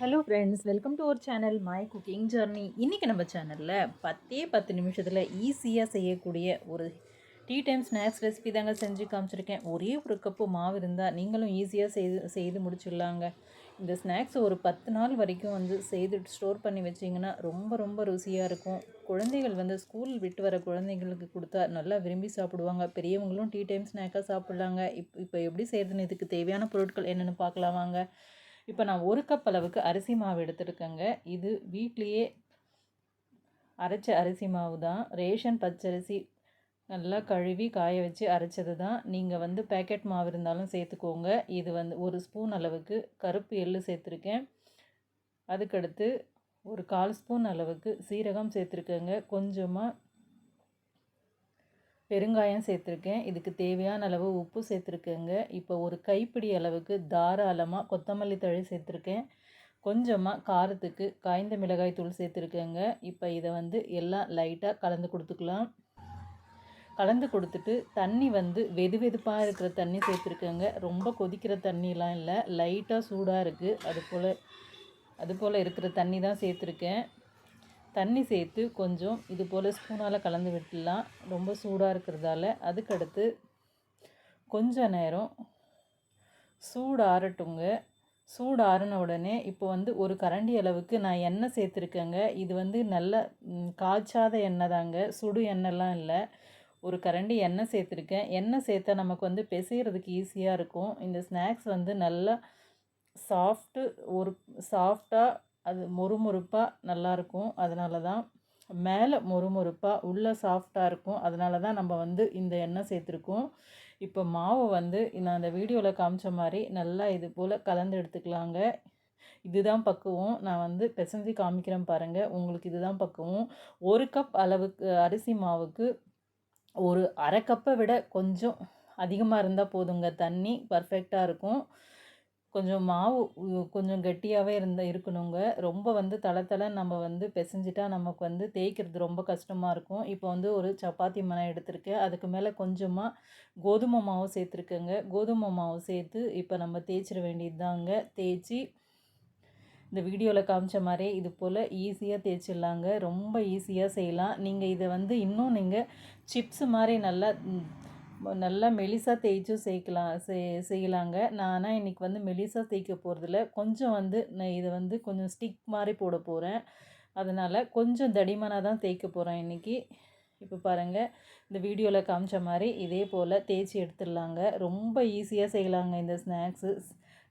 Hello friends welcome to our channel my cooking journey இன்றைக்கி நம்ம சேனலில் பத்தே பத்து நிமிஷத்தில் ஈஸியாக செய்யக்கூடிய ஒரு டீ டைம் ஸ்நாக்ஸ் ரெசிபி தாங்க செஞ்சு காமிச்சிருக்கேன். ஒரே ஒரு கப்பு மாவு இருந்தால் நீங்களும் ஈஸியாக செய்து செய்து முடிச்சிடலாங்க. இந்த ஸ்நாக்ஸ் ஒரு பத்து நாள் வரைக்கும் வந்து செய்து ஸ்டோர் பண்ணி வச்சிங்கன்னா ரொம்ப ரொம்ப ருசியாக இருக்கும். குழந்தைகள் வந்து ஸ்கூல் விட்டு வர குழந்தைங்களுக்கு கொடுத்தா நல்லா விரும்பி சாப்பிடுவாங்க. பெரியவங்களும் டீ டைம் ஸ்நாக்காக சாப்பிட்லாங்க. இப் இப்போ எப்படி செய்கிறதுன்னு இதுக்கு தேவையான பொருட்கள் என்னென்னு பார்க்கலாமாங்க. இப்போ நான் ஒரு கப் அளவுக்கு அரிசி மாவு எடுத்துருக்கேங்க. இது வீட்லேயே அரைச்ச அரிசி மாவு தான். ரேஷன் பச்சரிசி நல்லா கழுவி காய வச்சு அரைச்சது தான். நீங்கள் வந்து பேக்கெட் மாவு இருந்தாலும் சேர்த்துக்கோங்க. இது வந்து ஒரு ஸ்பூன் அளவுக்கு கருப்பு எள்ளு சேர்த்துருக்கேன். அதுக்கடுத்து ஒரு கால் ஸ்பூன் அளவுக்கு சீரகம் சேர்த்துருக்கேங்க. கொஞ்சமாக பெருங்காயம் சேர்த்துருக்கேன். இதுக்கு தேவையான அளவு உப்பு சேர்த்துருக்கேங்க. இப்போ ஒரு கைப்பிடி அளவுக்கு தாராளமாக கொத்தமல்லி தழை சேர்த்துருக்கேன். கொஞ்சமாக காரத்துக்கு காய்ந்த மிளகாய் தூள் சேர்த்துருக்கேங்க. இப்போ இதை வந்து எல்லாம் லைட்டாக கலந்து கொடுத்துக்கலாம். கலந்து கொடுத்துட்டு தண்ணி வந்து வெது வெதுப்பாக இருக்கிற தண்ணி சேர்த்துருக்கேங்க. ரொம்ப கொதிக்கிற தண்ணிலாம் இல்லை. லைட்டாக சூடாக இருக்குது அது போல் அது போல் இருக்கிற தண்ணி தான் சேர்த்துருக்கேன். தண்ணி சேர்த்து கொஞ்சம் இது போல் ஸ்பூனால் கலந்து விட்டுடலாம். ரொம்ப சூடாக இருக்கிறதால அதுக்கடுத்து கொஞ்ச நேரம் சூடு ஆறட்டுங்க சூடு ஆறின உடனே இப்போ வந்து ஒரு கரண்டி அளவுக்கு நான் எண்ணெய் சேர்த்துருக்கேங்க. இது வந்து நல்ல காய்ச்சாத எண்ணெய் தாங்க. சுடு எண்ணெய்லாம் இல்லை. ஒரு கரண்டி எண்ணெய் சேர்த்துருக்கேன். எண்ணெய் சேர்த்தா நமக்கு வந்து பிசைகிறதுக்கு ஈஸியாக இருக்கும். இந்த ஸ்நாக்ஸ் வந்து நல்லா சாஃப்ட்டு ஒரு சாஃப்டாக அது மொறுமொறுப்பாக நல்லாயிருக்கும் அதனால தான் மேலே மொறுமொறுப்பாக உள்ளே சாஃப்டாக இருக்கும். அதனால தான் நம்ம வந்து இந்த எண்ணெய் சேர்த்துருக்கோம். இப்போ மாவு வந்து நான் அந்த வீடியோவில் காமிச்ச மாதிரி நல்லா இது போல் கலந்து எடுத்துக்கலாங்க. இதுதான் பக்குவம். நான் வந்து பிசைஞ்சு காமிக்கிறேன் பாருங்கள் உங்களுக்கு இதுதான் பக்குவம். ஒரு கப் அளவுக்கு அரிசி மாவுக்கு ஒரு அரை கப்பை விட கொஞ்சம் அதிகமாக இருந்தால் போதுங்க. தண்ணி பர்ஃபெக்டாக இருக்கும். கொஞ்சம் மாவு கொஞ்சம் கெட்டியாகவே இருந்த இருக்கணுங்க. ரொம்ப வந்து தள தளன்னு நம்ம வந்து பிசைஞ்சிட்டா நமக்கு வந்து தேய்க்கிறது ரொம்ப கஷ்டமாக இருக்கும். இப்போ வந்து ஒரு சப்பாத்தி மனை எடுத்திருக்கேன். அதுக்கு மேலே கொஞ்சமாக கோதுமை மாவு சேர்த்துருக்கேங்க. கோதுமை மாவு சேர்த்து இப்போ நம்ம தேய்ச்சிட வேண்டியது தாங்க தேய்ச்சி இந்த வீடியோவில் காமிச்ச மாதிரி இது போல் ஈஸியாக தேய்ச்சிடலாங்க. ரொம்ப ஈஸியாக செய்யலாம். நீங்கள் இதை வந்து இன்னும் நீங்கள் சிப்ஸ் மாதிரி நல்லா நல்லா மெலிசாக தேய்ச்சும் சேர்க்கலாம் செய் செய்யலாங்க. நான் ஆனால் இன்றைக்கி வந்து மெலிசாக தேய்க்க போகிறதில்ல கொஞ்சம் வந்து நான் இதை வந்து கொஞ்சம் ஸ்டிக் மாதிரி போட போகிறேன் அதனால் கொஞ்சம் தடிமனாக தான் தேய்க்க போகிறேன் இன்றைக்கி இப்போ பாருங்கள் இந்த வீடியோவில் காமிச்ச மாதிரி இதே போல் தேய்ச்சி எடுத்துடலாங்க. ரொம்ப ஈஸியாக செய்யலாங்க இந்த ஸ்நாக்ஸு.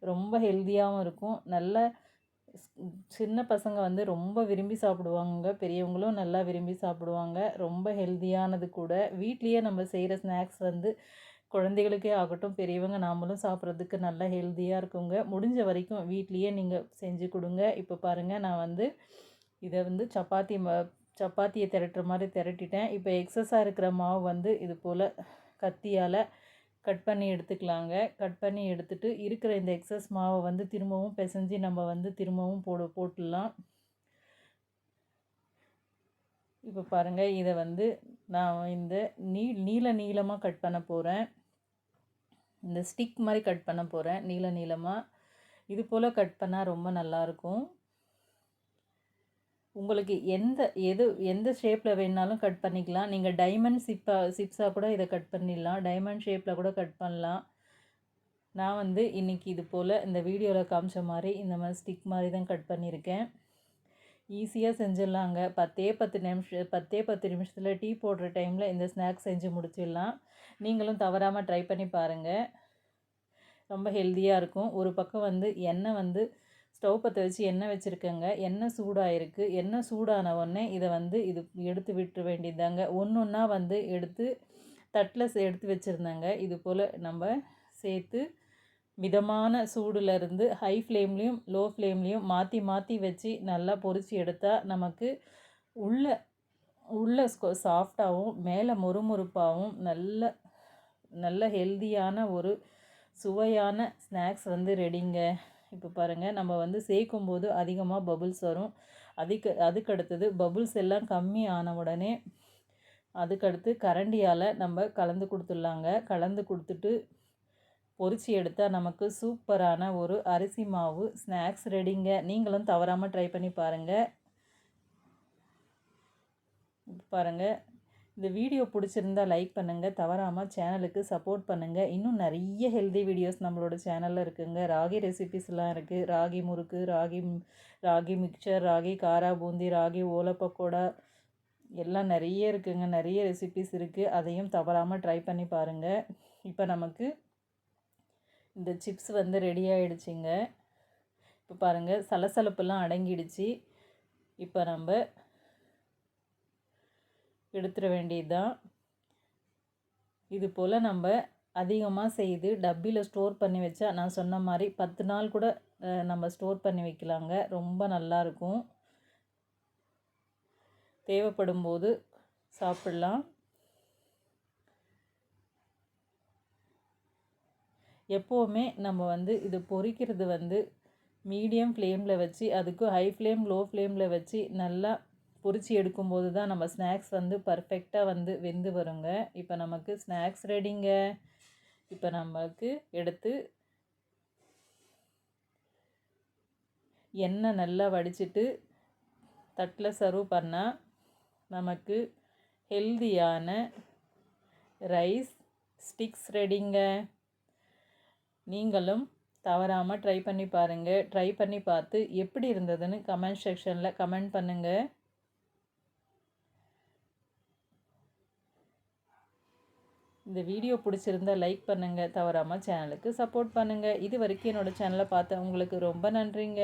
ரொம்ப ஹெல்த்தியாகவும் இருக்கும். நல்ல சின்ன பசங்க வந்து ரொம்ப விரும்பி சாப்பிடுவாங்க பெரியவங்களும் நல்லா விரும்பி சாப்பிடுவாங்க. ரொம்ப ஹெல்த்தியானது கூட. வீட்லேயே நம்ம செய்கிற ஸ்நாக்ஸ் வந்து குழந்தைகளுக்கே ஆகட்டும் பெரியவங்க நாமளும் சாப்பிட்றதுக்கு நல்லா ஹெல்த்தியாக இருக்குங்க. முடிஞ்ச வரைக்கும் வீட்லேயே நீங்கள் செஞ்சு கொடுங்க. இப்போ பாருங்கள் நான் வந்து இதை வந்து சப்பாத்தி ம சப்பாத்தியை திரட்டுற மாதிரி திரட்டிட்டேன். இப்போ எக்ஸஸாக இருக்கிற மாவு வந்து இது போல் கத்தியால் கட் பண்ணி எடுத்துக்கலாங்க. கட் பண்ணி எடுத்துகிட்டு இருக்கிற இந்த எக்ஸஸ் மாவை வந்து திரும்பவும் பிசைஞ்சு நம்ம வந்து திரும்பவும் போட போட்டுடலாம். இப்போ பாருங்கள் இதை வந்து நான் இந்த நீ நீள நீளமாக கட் பண்ண போகிறேன் இந்த ஸ்டிக் மாதிரி கட் பண்ண போகிறேன் நீள நீளமாக இது போல் கட் பண்ணால் ரொம்ப நல்லாயிருக்கும் உங்களுக்கு எந்த எது எந்த ஷேப்பில் வேணாலும் கட் பண்ணிக்கலாம். நீங்கள் டைமண்ட் சிப்பாக சிப்ஸாக கூட இதை கட் பண்ணிடலாம். டைமண்ட் ஷேப்பில் கூட கட் பண்ணலாம். நான் வந்து இன்றைக்கி இது போல் இந்த வீடியோவில் காமிச்ச மாதிரி இந்த மாதிரி ஸ்டிக் மாதிரி தான் கட் பண்ணியிருக்கேன். ஈஸியாக செஞ்சிடலாங்க. பத்தே பத்து நிமிஷம் பத்தே பத்து நிமிஷத்தில் டீ போடுற டைமில் இந்த ஸ்நாக்ஸ் செஞ்சு முடிச்சிடலாம். நீங்களும் தவறாமல் ட்ரை பண்ணி பாருங்கள் ரொம்ப ஹெல்த்தியாக இருக்கும். ஒரு பக்கம் வந்து எண்ணெய் வந்து ஸ்டவ் பற்ற வச்சு எண்ணெய் வச்சுருக்கேங்க. எண்ணெய் சூடாகிருக்கு எண்ணெய் சூடான உடனே இதை வந்து இது எடுத்து விட்டுற வேண்டியதாங்க ஒன்று ஒன்றா வந்து எடுத்து தட்டில் எடுத்து வச்சுருந்தேங்க. இது போல் நம்ம சேர்த்து மிதமான சூடுலேருந்து ஹை ஃப்ளேம்லேயும் லோ ஃப்ளேம்லேயும் மாற்றி மாற்றி வச்சு நல்லா பொறிச்சு எடுத்தால் நமக்கு உள்ள உள்ள சாஃப்டாகவும் மேலே மொறுமொறுப்பாகவும் நல்ல நல்ல ஹெல்தியான ஒரு சுவையான ஸ்நாக்ஸ் வந்து ரெடிங்க இப்போ பாருங்கள் நம்ம வந்து சேர்க்கும் போது அதிகமாக பபுள்ஸ் வரும். அதுக்கு அதுக்கடுத்தது பபுள்ஸ் எல்லாம் கம்மி ஆன உடனே அதுக்கடுத்து கரண்டியால் நம்ம கலந்து கொடுத்துட்லாங்க. கலந்து கொடுத்துட்டு பொரிச்சு எடுத்தால் நமக்கு சூப்பரான ஒரு அரிசி மாவு ஸ்நாக்ஸ் ரெடிங்க நீங்களும் தவறாமல் ட்ரை பண்ணி பாருங்கள் பாருங்கள் இந்த வீடியோ பிடிச்சிருந்தா லைக் பண்ணுங்கள் தவறாமல் சேனலுக்கு சப்போர்ட் பண்ணுங்கள் இன்னும் நிறைய ஹெல்தி வீடியோஸ் நம்மளோட சேனலில் இருக்குங்க. ராகி ரெசிபிஸ்லாம் இருக்குது ராகி முறுக்கு ராகி ராகி மிக்சர் ராகி காரா பூந்தி ராகி ஓலப்பக்கோடா எல்லாம் நிறைய இருக்குங்க. நிறைய ரெசிபிஸ் இருக்குது அதையும் தவறாமல் ட்ரை பண்ணி பாருங்கள் இப்போ நமக்கு இந்த சிப்ஸ் வந்து ரெடி ஆகிடுச்சிங்க இப்போ பாருங்கள் சலசலப்பெல்லாம் அடங்கிடுச்சு. இப்போ நம்ம எடுத்துட வேண்டியது தான் இது போல் நம்ம அதிகமாக செய்து டப்பியில் ஸ்டோர் பண்ணி வச்சா நான் சொன்ன மாதிரி பத்து நாள் கூட நம்ம ஸ்டோர் பண்ணி வைக்கலாங்க. ரொம்ப நல்லாயிருக்கும் தேவைப்படும் போது சாப்பிட்லாம். எப்போவுமே நம்ம வந்து இது பொறிக்கிறது வந்து மீடியம் ஃப்ளேமில் வச்சு அதுக்கும் ஹை ஃப்ளேம் லோ ஃப்ளேமில் வச்சு நல்லா பொரிச்சு எடுக்கும்போது தான் நம்ம ஸ்நாக்ஸ் வந்து பர்ஃபெக்டாக வந்து வெந்து வருங்க. இப்போ நமக்கு ஸ்நாக்ஸ் ரெடிங்க இப்போ நமக்கு எடுத்து எண்ணெய் நல்லா வடிச்சிட்டு தட்டில் சர்வ் பண்ணால் நமக்கு ஹெல்தியான ரைஸ் ஸ்டிக்ஸ் ரெடிங்க நீங்களும் தவறாமல் ட்ரை பண்ணி பாருங்கள் ட்ரை பண்ணி பார்த்து எப்படி இருந்ததுன்னு கமெண்ட் செக்ஷனில் கமெண்ட் பண்ணுங்கள் இந்த வீடியோ பிடிச்சிருந்தா லைக் பண்ணுங்கள் தவறாமல் சேனலுக்கு சப்போர்ட் பண்ணுங்கள் இது வரைக்கும் என்னோடய சேனலை பார்த்த உங்களுக்கு ரொம்ப நன்றிங்க.